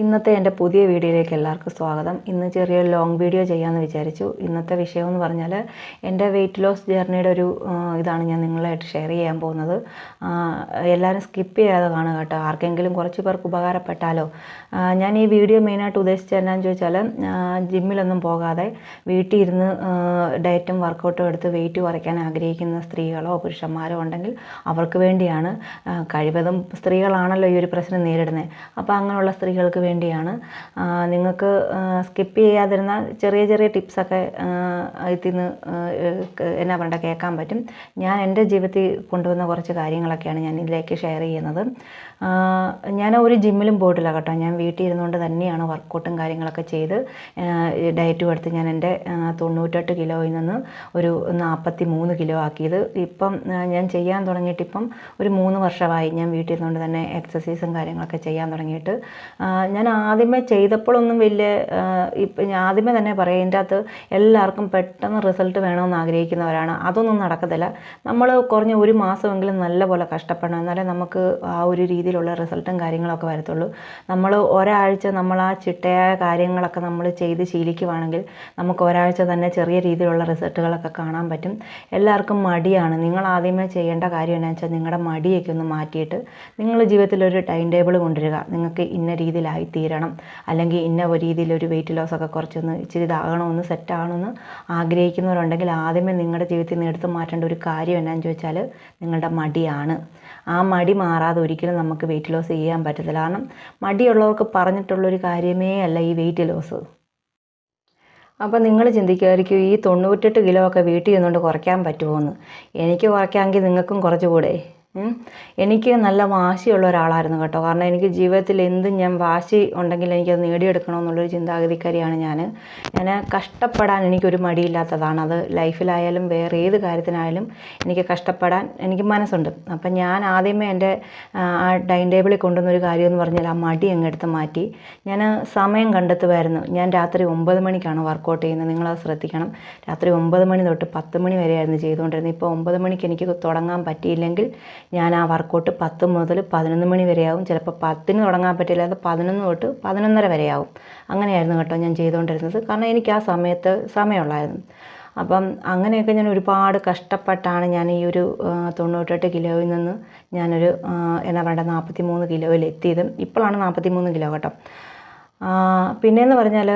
ഇന്നത്തെ എന്റെ പുതിയ വീഡിയോയിലേക്ക് എല്ലാവർക്കും സ്വാഗതം. ഇന്ന് ചെറിയൊരു ലോങ് വീഡിയോ ചെയ്യാമെന്ന് വിചാരിച്ചു. ഇന്നത്തെ വിഷയം എന്ന് പറഞ്ഞാൽ എന്റെ വെയിറ്റ് ലോസ് ജേർണിയുടെ ഒരു ഇതാണ് ഞാൻ നിങ്ങളായിട്ട് ഷെയർ ചെയ്യാൻ പോകുന്നത്. എല്ലാവരും സ്കിപ്പ് ചെയ്യാതെ കാണുക കേട്ടോ. ആർക്കെങ്കിലും കുറച്ച് പേർക്ക് ഉപകാരപ്പെട്ടാലോ. ഞാൻ ഈ വീഡിയോ മെയിനായിട്ട് ഉദ്ദേശിച്ചത് എന്നാന്ന് ചോദിച്ചാൽ ജിമ്മിലൊന്നും പോകാതെ വീട്ടിൽ ഇരുന്ന് ഡയറ്റും വർക്കൗട്ടും എടുത്ത് വെയിറ്റ് കുറയ്ക്കാൻ ആഗ്രഹിക്കുന്ന സ്ത്രീകളോ പുരുഷന്മാരോ ഉണ്ടെങ്കിൽ അവർക്ക് വേണ്ടിയാണ് കഴിവതും സ്ത്രീകളാണല്ലോ ഈ ഒരു പ്രശ്നം നേരിടുന്നത്. അപ്പോൾ അങ്ങനെയുള്ള സ്ത്രീകൾക്ക് വേണ്ടിയാണ്. നിങ്ങൾക്ക് സ്കിപ്പ് ചെയ്യാതിരുന്നാൽ ചെറിയ ചെറിയ ടിപ്സൊക്കെ ഇതിൽ നിന്ന് എന്നാ പറയണ്ട കേൾക്കാൻ പറ്റും. ഞാൻ എന്റെ ജീവിതത്തിൽ കൊണ്ടുവന്ന കുറച്ച് കാര്യങ്ങളൊക്കെയാണ് ഞാൻ ഇതിലേക്ക് ഷെയർ ചെയ്യുന്നത്. ഞാൻ ഒരു ജിമ്മിലും പോയിട്ടില്ല കേട്ടോ. ഞാൻ വീട്ടിൽ ഇരുന്നുകൊണ്ട് തന്നെയാണ് വർക്കൗട്ടും കാര്യങ്ങളൊക്കെ ചെയ്ത് ഡയറ്റും എടുത്ത് ഞാൻ എന്റെ തൊണ്ണൂറ്റെട്ട് കിലോയിൽ നിന്ന് ഒരു നാൽപ്പത്തി മൂന്ന് കിലോ ആക്കിയത്. ഇപ്പം ഞാൻ ചെയ്യാൻ തുടങ്ങിയിട്ട് ഇപ്പം ഒരു മൂന്ന് വർഷമായി ഞാൻ വീട്ടിൽ ഇരുന്നുകൊണ്ട് തന്നെ എക്സസൈസും കാര്യങ്ങളൊക്കെ ചെയ്യാൻ തുടങ്ങിയിട്ട്. ഞാൻ ആദ്യമേ ചെയ്തപ്പോഴൊന്നും വലിയ ഇപ്പം ഞാൻ ആദ്യമേ തന്നെ പറയും ഇതിന്റെ അകത്ത് എല്ലാവർക്കും പെട്ടെന്ന് റിസൾട്ട് വേണമെന്ന് ആഗ്രഹിക്കുന്നവരാണ്. അതൊന്നും നടക്കത്തില്ല. നമ്മൾ കുറഞ്ഞ ഒരു മാസമെങ്കിലും നല്ലപോലെ കഷ്ടപ്പെടണം. എന്നാലേ നമുക്ക് ആ ഒരു രീതിയിലുള്ള റിസൾട്ടും കാര്യങ്ങളൊക്കെ വരത്തുള്ളൂ. നമ്മൾ ഒരാഴ്ച നമ്മൾ ആ ചിട്ടയായ കാര്യങ്ങളൊക്കെ നമ്മൾ ചെയ്ത് ശീലിക്കുവാണെങ്കിൽ നമുക്ക് ഒരാഴ്ച തന്നെ ചെറിയ രീതിയിലുള്ള റിസൾട്ടുകളൊക്കെ കാണാൻ പറ്റും. എല്ലാവർക്കും മടിയാണ്. നിങ്ങൾ ആദ്യമേ ചെയ്യേണ്ട കാര്യം എന്നാ വെച്ചാൽ നിങ്ങളുടെ മടിയൊക്കെ ഒന്ന് മാറ്റിയിട്ട് നിങ്ങൾ ജീവിതത്തിൽ ഒരു ടൈം ടേബിൾ കൊണ്ടുവരിക. നിങ്ങൾക്ക് ഇന്ന രീതിയിലായി തീരണം അല്ലെങ്കിൽ ഇന്ന ഒരു രീതിയിലൊരു വെയിറ്റ് ലോസ് ഒക്കെ കുറച്ചൊന്ന് ഇച്ചിരി ഇതാകണമെന്ന് സെറ്റ് ആകണമെന്ന് ആഗ്രഹിക്കുന്നവരുണ്ടെങ്കിൽ ആദ്യമേ നിങ്ങളുടെ ജീവിതത്തിൽ നിന്ന് എടുത്തു മാറ്റേണ്ട ഒരു കാര്യം എന്നാന്ന് ചോദിച്ചാൽ നിങ്ങളുടെ മടിയാണ്. ആ മടി മാറാതെ ഒരിക്കലും നമുക്ക് വെയിറ്റ് ലോസ് ചെയ്യാൻ പറ്റത്തില്ല. കാരണം മടിയുള്ളവർക്ക് പറഞ്ഞിട്ടുള്ളൊരു കാര്യമേ അല്ല ഈ വെയിറ്റ് ലോസ് അപ്പോൾ നിങ്ങൾ ചിന്തിക്കുമായിരിക്കും ഈ തൊണ്ണൂറ്റെട്ട് കിലോ ഒക്കെ വീട്ടിൽ നിന്നുകൊണ്ട് കുറയ്ക്കാൻ പറ്റുമോ എന്ന് എനിക്ക് കുറയ്ക്കാമെങ്കിൽ നിങ്ങൾക്കും കുറച്ചുകൂടെ. എനിക്ക് നല്ല വാശിയുള്ള ഒരാളായിരുന്നു കേട്ടോ. കാരണം എനിക്ക് ജീവിതത്തിൽ എന്തും ഞാൻ വാശി ഉണ്ടെങ്കിൽ എനിക്കത് നേടിയെടുക്കണമെന്നുള്ളൊരു ചിന്താഗതിക്കാരിയാണ് ഞാൻ ഞാൻ കഷ്ടപ്പെടാൻ എനിക്കൊരു മടിയില്ലാത്തതാണ്. അത് ലൈഫിലായാലും വേറെ ഏത് കാര്യത്തിനായാലും എനിക്ക് കഷ്ടപ്പെടാൻ എനിക്ക് മനസ്സുണ്ട്. അപ്പം ഞാൻ ആദ്യമേ എന്റെ ആ, ഡൈനിങ് ടേബിളിൽ കൊണ്ടുവന്നൊരു കാര്യം എന്ന് പറഞ്ഞാൽ ആ മടി അങ്ങ് എടുത്ത് മാറ്റി. ഞാൻ സമയം കണ്ടെത്തുമായിരുന്നു. ഞാൻ രാത്രി ഒമ്പത് മണിക്കാണ് വർക്കൗട്ട് ചെയ്യുന്നത്. നിങ്ങളത് ശ്രദ്ധിക്കണം. രാത്രി ഒമ്പത് മണി തൊട്ട് പത്ത് മണി വരെയായിരുന്നു ചെയ്തുകൊണ്ടിരുന്നത്. ഇപ്പോൾ ഒമ്പത് മണിക്ക് എനിക്ക് തുടങ്ങാൻ പറ്റിയില്ലെങ്കിൽ ഞാൻ ആ വർക്കൗട്ട് പത്ത് മുതൽ പതിനൊന്ന് മണി വരെയാവും. ചിലപ്പോൾ പത്തിന് തുടങ്ങാൻ പറ്റില്ല അത് പതിനൊന്ന് തൊട്ട് പതിനൊന്നര വരെയാവും. അങ്ങനെയായിരുന്നു കേട്ടോ ഞാൻ ചെയ്തുകൊണ്ടിരുന്നത്. കാരണം എനിക്ക് ആ സമയത്ത് സമയമുള്ളായിരുന്നു. അപ്പം അങ്ങനെയൊക്കെ ഞാൻ ഒരുപാട് കഷ്ടപ്പെട്ടാണ് ഞാൻ ഈ ഒരു തൊണ്ണൂറ്റെട്ട് കിലോയിൽ നിന്ന് ഞാനൊരു എന്നാ പറയേണ്ടത് നാൽപ്പത്തി മൂന്ന് കിലോയിൽ എത്തിയത്. ഇപ്പോഴാണ് നാൽപ്പത്തി മൂന്ന് കിലോ കേട്ടോ. പിന്നെയെന്ന് പറഞ്ഞാൽ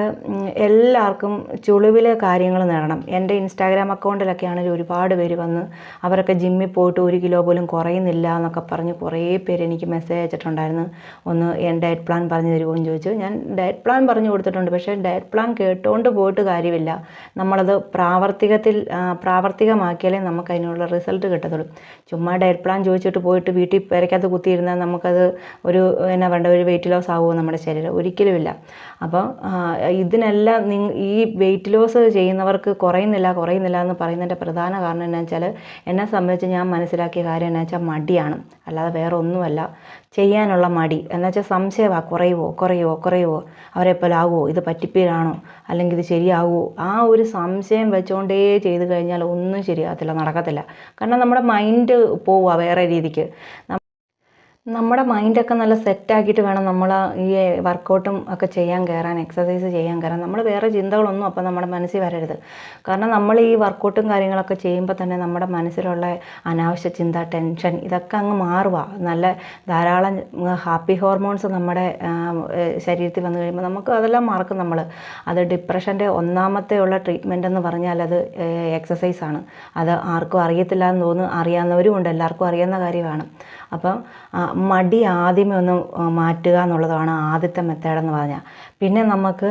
എല്ലാവർക്കും ചുളിവിൽ കാര്യങ്ങൾ നേടണം. എന്റെ ഇൻസ്റ്റാഗ്രാം അക്കൗണ്ടിലൊക്കെ ആണെങ്കിൽ ഒരുപാട് പേര് വന്ന് അവരൊക്കെ ജിമ്മിൽ പോയിട്ട് ഒരു കിലോ പോലും കുറയുന്നില്ല എന്നൊക്കെ പറഞ്ഞ് കുറേ പേര് എനിക്ക് മെസ്സേജ് അയച്ചിട്ടുണ്ടായിരുന്നു. ഒന്ന് എന്റെ ഡയറ്റ് പ്ലാൻ പറഞ്ഞു തരുമോ? എന്ന് ചോദിച്ചു. ഞാൻ ഡയറ്റ് പ്ലാൻ പറഞ്ഞു കൊടുത്തിട്ടുണ്ട്. പക്ഷേ ഡയറ്റ് പ്ലാൻ കേട്ടുകൊണ്ട് പോയിട്ട് കാര്യമില്ല. നമ്മളത് പ്രാവർത്തികത്തിൽ പ്രാവർത്തികമാക്കിയാലേ നമുക്ക് അതിനുള്ള റിസൾട്ട് കിട്ടത്തുള്ളൂ. ചുമ്മാ ഡയറ്റ് പ്ലാൻ ചോദിച്ചിട്ട് പോയിട്ട് വീട്ടിൽ പെരക്കകത്ത് കുത്തിയിരുന്നാൽ നമുക്കത് ഒരു എന്നാ വേണ്ട ഒരു വെയിറ്റ് ലോസ് ആവുമോ നമ്മുടെ ശരീരം? ഒരിക്കലുമില്ല അപ്പോൾ ഇതിനെല്ലാം ഈ വെയിറ്റ് ലോസ് ചെയ്യുന്നവർക്ക് കുറയുന്നില്ല കുറയുന്നില്ല എന്ന് പറയുന്നതിന്റെ പ്രധാന കാരണം എന്നാ വെച്ചാൽ എന്നെ സംബന്ധിച്ച് ഞാൻ മനസ്സിലാക്കിയ കാര്യം എന്നാ വെച്ചാൽ മടിയാണ്. അല്ലാതെ വേറെ ഒന്നുമല്ല ചെയ്യാനുള്ള മടി. എന്നുവെച്ചാൽ സംശയമാണ് കുറയുമോ കുറയുമോ കുറയുമോ അവരെ പോലെ ആവുമോ ഇത് പറ്റിപ്പീരാണോ അല്ലെങ്കിൽ ഇത് ശരിയാവുമോ ആ ഒരു സംശയം വെച്ചുകൊണ്ടേ ചെയ്ത് കഴിഞ്ഞാൽ ഒന്നും ശരിയാകത്തില്ല നടക്കത്തില്ല. കാരണം നമ്മുടെ മൈൻഡ് പോവുക വേറെ രീതിക്ക്. നമ്മുടെ മൈൻഡൊക്കെ നല്ല സെറ്റ് ആക്കിയിട്ട് വേണം നമ്മൾ ഈ വർക്കൗട്ടും ഒക്കെ ചെയ്യാൻ കയറാൻ എക്സസൈസ് ചെയ്യാൻ കയറാൻ നമ്മൾ വേറെ ചിന്തകളൊന്നും അപ്പം നമ്മുടെ മനസ്സിൽ വരരുത്. കാരണം നമ്മൾ ഈ വർക്കൗട്ടും കാര്യങ്ങളൊക്കെ ചെയ്യുമ്പോൾ തന്നെ നമ്മുടെ മനസ്സിലുള്ള അനാവശ്യ ചിന്ത ടെൻഷൻ ഇതൊക്കെ അങ്ങ് മാറുക നല്ല ധാരാളം ഹാപ്പി ഹോർമോൺസ് നമ്മുടെ ശരീരത്തിൽ വന്നു കഴിയുമ്പോൾ നമുക്ക് അതെല്ലാം മറക്കും നമ്മൾ അത് ഡിപ്രഷന്റെ ഒന്നാമത്തെ ഉള്ള ട്രീറ്റ്മെന്റ് എന്ന് പറഞ്ഞാൽ അത് എക്സസൈസാണ് അത് ആർക്കും അറിയത്തില്ല എന്ന് തോന്നുന്നു അറിയാവുന്നവരും ഉണ്ട് എല്ലാവർക്കും അറിയാവുന്ന കാര്യമാണ്. അപ്പം മടി ആദ്യമേ ഒന്ന് മാറ്റുക എന്നുള്ളതാണ് ആദ്യത്തെ മെത്തേഡെന്ന് പറഞ്ഞാൽ. പിന്നെ നമുക്ക്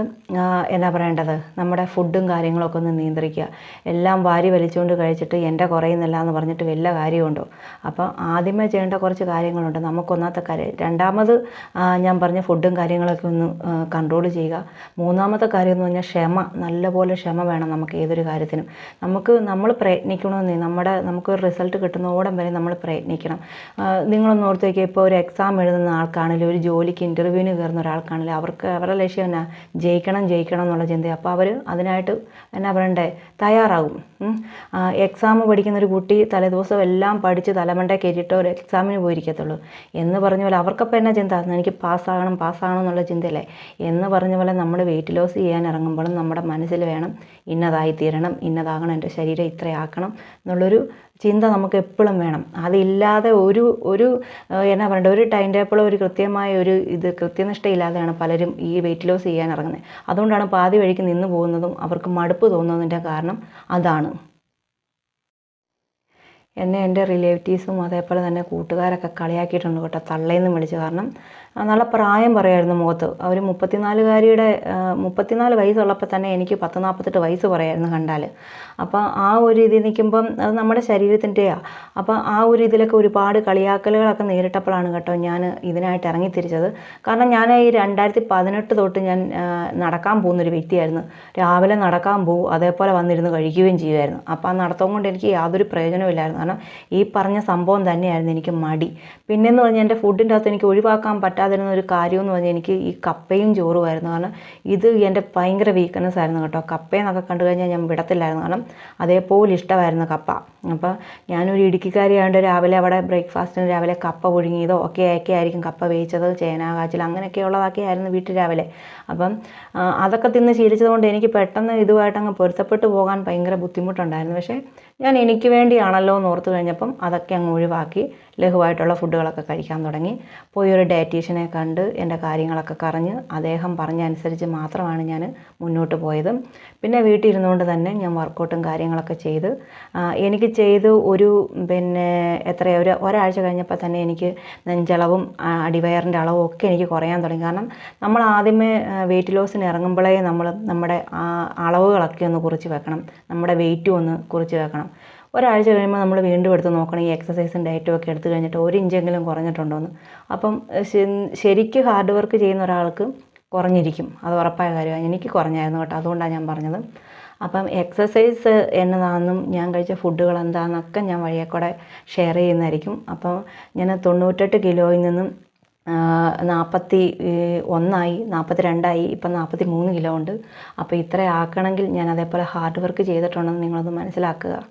എന്താ പറയേണ്ടത്? നമ്മുടെ ഫുഡും കാര്യങ്ങളൊക്കെ ഒന്ന് നിയന്ത്രിക്കുക. എല്ലാം വാരി വലിച്ചുകൊണ്ട് കഴിച്ചിട്ട് എന്റെ കുറയുന്നില്ല എന്ന് പറഞ്ഞിട്ട് വല്ല കാര്യമുണ്ടോ? അപ്പം ആദ്യമേ ചെയ്യേണ്ട കുറച്ച് കാര്യങ്ങളുണ്ട്. നമുക്കൊന്നാമത്തെ കാര്യം രണ്ടാമത് ഞാൻ പറഞ്ഞ ഫുഡും കാര്യങ്ങളൊക്കെ ഒന്ന് കൺട്രോൾ ചെയ്യുക. മൂന്നാമത്തെ കാര്യം എന്ന് പറഞ്ഞാൽ ക്ഷമ നല്ലപോലെ ക്ഷമ വേണം നമുക്ക് ഏതൊരു കാര്യത്തിനും. നമുക്ക് നമ്മൾ പ്രയത്നിക്കണമെന്നേ നമ്മുടെ നമുക്കൊരു റിസൾട്ട് കിട്ടുന്നോടം വരെ നമ്മൾ പ്രയത്നിക്കണം. നിങ്ങളൊന്ന് ഓർത്ത് നോക്കിയാൽ ഇപ്പോൾ ഒരു എക്സാം എഴുതുന്ന ആൾക്കാണെങ്കിലും ഒരു ജോലിക്ക് ഇന്റർവ്യൂവിന് കയറുന്ന ഒരാൾക്കാണെങ്കിലും അവർക്ക് അവരുടെ ലക്ഷ്യം എന്നാ? ജയിക്കണം ജയിക്കണം എന്നുള്ള ചിന്തയാണ് അപ്പോൾ അവർ അതിനായിട്ട് എന്നാ പറയണ്ടേ? തയ്യാറാകും. എക്സാം പഠിക്കുന്ന ഒരു കുട്ടി തലേദിവസം എല്ലാം പഠിച്ച് തലമണ്ടേ കയറ്റിയിട്ട് ഒരു എക്സാമിന് പോയിരിക്കത്തുള്ളൂ. എന്ന് പറഞ്ഞ പോലെ അവർക്കപ്പോൾ എന്നാ ചിന്ത? എനിക്ക് പാസ്സാകണം പാസ്സാകണം എന്നുള്ള ചിന്തയല്ലേ? എന്ന് പറഞ്ഞ പോലെ നമ്മൾ വെയിറ്റ് ലോസ് ചെയ്യാൻ ഇറങ്ങുമ്പോഴും നമ്മുടെ മനസ്സിൽ വേണം ഇന്നതായി തീരണം ഇന്നതാകണം എന്റെ ശരീരം ഇത്രയാക്കണം എന്നുള്ളൊരു ചിന്ത നമുക്ക് എപ്പോഴും വേണം. അതില്ലാതെ ഒരു ഒരു എന്നാ പറയണ്ടേ ഒരു ടൈം ടേബിളോ ഒരു കൃത്യമായ ഒരു ഇത് കൃത്യനിഷ്ഠയില്ലാതെയാണ് പലരും ഈ വെയിറ്റ് ലോസ് ചെയ്യാൻ ഇറങ്ങുന്നത്. അതുകൊണ്ടാണ് പാതി വഴിക്ക് നിന്ന് പോകുന്നതും അവർക്ക് മടുപ്പ് തോന്നുന്നതിന്റെ കാരണം അതാണ്. എന്നെ എന്റെ റിലേറ്റീവ്സും അതേപോലെ തന്നെ കൂട്ടുകാരൊക്കെ കളിയാക്കിയിട്ടുണ്ട് കേട്ടോ തള്ളേന്ന് വിളിച്ചു. കാരണം നല്ല പ്രായം പറയായിരുന്നു മുഖത്ത്. അവർ മുപ്പത്തിനാലുകാരിയുടെ മുപ്പത്തിനാല് വയസ്സുള്ളപ്പോൾ തന്നെ എനിക്ക് പത്ത് നാൽപ്പത്തെട്ട് വയസ്സ് പറയായിരുന്നു കണ്ടാൽ അപ്പോൾ ആ ഒരു ഇതിൽ നിൽക്കുമ്പം അത് നമ്മുടെ ശരീരത്തിന്റെയാണ് അപ്പോൾ ആ ഒരു ഇതിലൊക്കെ ഒരുപാട് കളിയാക്കലുകളൊക്കെ നേരിട്ടപ്പോഴാണ് കേട്ടോ ഞാൻ ഇതിനായിട്ട് ഇറങ്ങിത്തിരിച്ചത്. കാരണം ഞാൻ ഈ രണ്ടായിരത്തി പതിനെട്ട് തൊട്ട് ഞാൻ നടക്കാൻ പോകുന്നൊരു വ്യക്തിയായിരുന്നു. രാവിലെ നടക്കാൻ പോകും അതേപോലെ വന്നിരുന്ന് കഴിക്കുകയും ചെയ്യുമായിരുന്നു. അപ്പോൾ ആ നടത്തം കൊണ്ട് എനിക്ക് യാതൊരു പ്രയോജനമില്ലായിരുന്നു കാരണം ഈ പറഞ്ഞ സംഭവം തന്നെയായിരുന്നു എനിക്ക് മടി. പിന്നെന്ന് പറഞ്ഞാൽ എന്റെ ഫുഡിന്റെ അകത്ത് എനിക്ക് ഒഴിവാക്കാൻ പറ്റാതിരുന്ന ഒരു കാര്യം എന്ന് പറഞ്ഞാൽ എനിക്ക് ഈ കപ്പയും ചോറുമായിരുന്നു കാരണം ഇത് എന്റെ ഭയങ്കര വീക്ക്നെസ് ആയിരുന്നു കേട്ടോ. കപ്പയെന്നൊക്കെ കണ്ടു കഴിഞ്ഞാൽ ഞാൻ വിടത്തില്ലായിരുന്നു. കാരണം അതേപോലെ ഇഷ്ടമായിരുന്നു കപ്പ. അപ്പോൾ ഞാനൊരു ഇടുക്കിക്കാരിയായതുകൊണ്ട് രാവിലെ അവിടെ ബ്രേക്ക്ഫാസ്റ്റിന് രാവിലെ കപ്പ പുഴുങ്ങിയതോ ഒക്കെ ഒക്കെ ആയിരിക്കും കപ്പ വേവിച്ചത്. ചേന കാച്ചിൽ അങ്ങനെയൊക്കെ ഉള്ളതൊക്കെ ആയിരുന്നു വീട്ടിൽ രാവിലെ. അപ്പം അതൊക്കെ തിന്ന് ശീലിച്ചതുകൊണ്ട് എനിക്ക് പെട്ടെന്ന് ഇതുമായിട്ട് അങ്ങ് പൊരുത്തപ്പെട്ടു പോകാൻ ഭയങ്കര ബുദ്ധിമുട്ടുണ്ടായിരുന്നു. പക്ഷേ ഞാൻ എനിക്ക് വേണ്ടിയാണല്ലോ എന്ന് ഓർത്തു കഴിഞ്ഞപ്പം അതൊക്കെ അങ്ങ് ഒഴിവാക്കി. ലഘുവായിട്ടുള്ള ഫുഡുകളൊക്കെ കഴിക്കാൻ തുടങ്ങി. പോയി ഒരു ഡയറ്റീഷ്യനെ കണ്ട് എന്റെ കാര്യങ്ങളൊക്കെ കറഞ്ഞ് അദ്ദേഹം പറഞ്ഞ അനുസരിച്ച് മാത്രമാണ് ഞാൻ മുന്നോട്ട് പോയത്. പിന്നെ വീട്ടിലിരുന്നുകൊണ്ട് തന്നെ ഞാൻ വർക്കൗട്ടും കാര്യങ്ങളൊക്കെ ചെയ്ത് എനിക്ക് ചെയ്ത് ഒരു പിന്നെ എത്രയോ ഒരു ഒരാഴ്ച കഴിഞ്ഞപ്പോൾ തന്നെ എനിക്ക് നെഞ്ചളവും അടിവയറിന്റെ അളവും ഒക്കെ എനിക്ക് കുറയാൻ തുടങ്ങി. കാരണം നമ്മൾ ആദ്യമേ വെയിറ്റ് ലോസിന് ഇറങ്ങുമ്പോഴേ നമ്മൾ നമ്മുടെ അളവുകളൊക്കെ ഒന്ന് കുറിച്ച് വെക്കണം. നമ്മുടെ വെയിറ്റും ഒന്ന് കുറിച്ച് വെക്കണം. ഒരാഴ്ച കഴിയുമ്പോൾ നമ്മൾ വീണ്ടും എടുത്ത് നോക്കണം. ഈ എക്സസൈസും ഡയറ്റും ഒക്കെ എടുത്തു കഴിഞ്ഞിട്ട് ഒരു ഇഞ്ചെങ്കിലും കുറഞ്ഞിട്ടുണ്ടോ എന്ന് അപ്പം ശരിക്കും ശരിക്ക് ഹാർഡ് വർക്ക് ചെയ്യുന്ന ഒരാൾക്ക് കുറഞ്ഞിരിക്കും. അത് ഉറപ്പായ കാര്യമാണ്. എനിക്ക് കുറഞ്ഞായിരുന്നു കേട്ടോ. അതുകൊണ്ടാണ് ഞാൻ പറഞ്ഞത്. അപ്പം എക്സസൈസ് എന്നതാണെന്നും ഞാൻ കഴിച്ച ഫുഡുകൾ എന്താണെന്നൊക്കെ ഞാൻ വഴിയെ കൂടെ ഷെയർ ചെയ്യുന്നതായിരിക്കും. അപ്പം ഞാൻ തൊണ്ണൂറ്റെട്ട് കിലോയിൽ നിന്നും നാൽപ്പത്തി ഒന്നായി നാൽപ്പത്തി രണ്ടായി ഇപ്പം നാൽപ്പത്തി മൂന്ന് കിലോ ഉണ്ട്. അപ്പോൾ ഇത്ര ആക്കണമെങ്കിൽ ഞാൻ അതേപോലെ ഹാർഡ് വർക്ക് ചെയ്തിട്ടുണ്ടെന്ന് നിങ്ങളൊന്ന് മനസ്സിലാക്കുക.